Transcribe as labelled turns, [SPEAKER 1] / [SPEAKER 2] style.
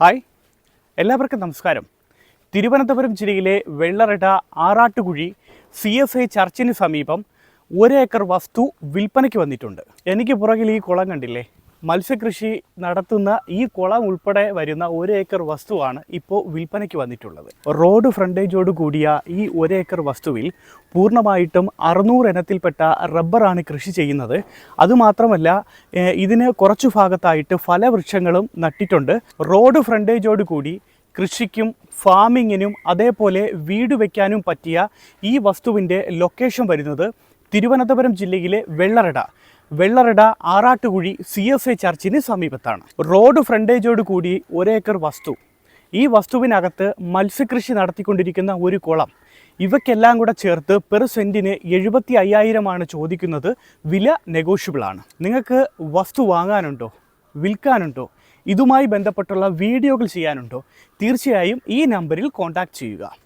[SPEAKER 1] Hi. എല്ലാവർക്കും നമസ്കാരം. തിരുവനന്തപുരം ജില്ലയിലെ Vellarada Arattukuzhi C S I ചർച്ചിന് സമീപം ഒരേക്കർ വസ്തു വിൽപ്പനയ്ക്ക് വന്നിട്ടുണ്ട്. എനിക്ക് പുറകിൽ ഈ കുളം കണ്ടില്ലേ? മത്സ്യകൃഷി നടത്തുന്ന ഈ കുളം ഉൾപ്പെടെ വരുന്ന ഒരേക്കർ വസ്തുവാണ് ഇപ്പോൾ വിൽപ്പനയ്ക്ക് വന്നിട്ടുള്ളത്. റോഡ് ഫ്രണ്ടേജോട് കൂടിയ ഈ ഒരേക്കർ വസ്തുവിൽ പൂർണമായിട്ടും അറുന്നൂറ് ഇനത്തിൽപ്പെട്ട റബ്ബറാണ് കൃഷി ചെയ്യുന്നത്. അതുമാത്രമല്ല ഇതിന് കുറച്ചു ഭാഗത്തായിട്ട് ഫലവൃക്ഷങ്ങളും നട്ടിട്ടുണ്ട്. റോഡ് ഫ്രണ്ടേജോട് കൂടി കൃഷിക്കും ഫാമിങ്ങിനും അതേപോലെ വീട് വയ്ക്കാനും പറ്റിയ ഈ വസ്തുവിന്റെ ലൊക്കേഷൻ വരുന്നത് തിരുവനന്തപുരം ജില്ലയിലെ Vellarada. Vellarada Arattukuzhi C S I ചർച്ചിന് സമീപത്താണ്. റോഡ് ഫ്രണ്ടേജോട് കൂടി ഒരേക്കർ വസ്തു. ഈ വസ്തുവിനകത്ത് മത്സ്യകൃഷി നടത്തിക്കൊണ്ടിരിക്കുന്ന ഒരു കുളം. ഇവയ്ക്കെല്ലാം കൂടെ ചേർത്ത് പെർ സെന്റിന് എഴുപത്തി അയ്യായിരമാണ് ചോദിക്കുന്നത് വില നെഗോഷ്യബിളാണ്. നിങ്ങൾക്ക് വസ്തു വാങ്ങാനുണ്ടോ? വിൽക്കാനുണ്ടോ? ഇതുമായി ബന്ധപ്പെട്ടുള്ള വീഡിയോകൾ ചെയ്യാനുണ്ടോ? തീർച്ചയായും ഈ നമ്പറിൽ കോൺടാക്റ്റ് ചെയ്യുക.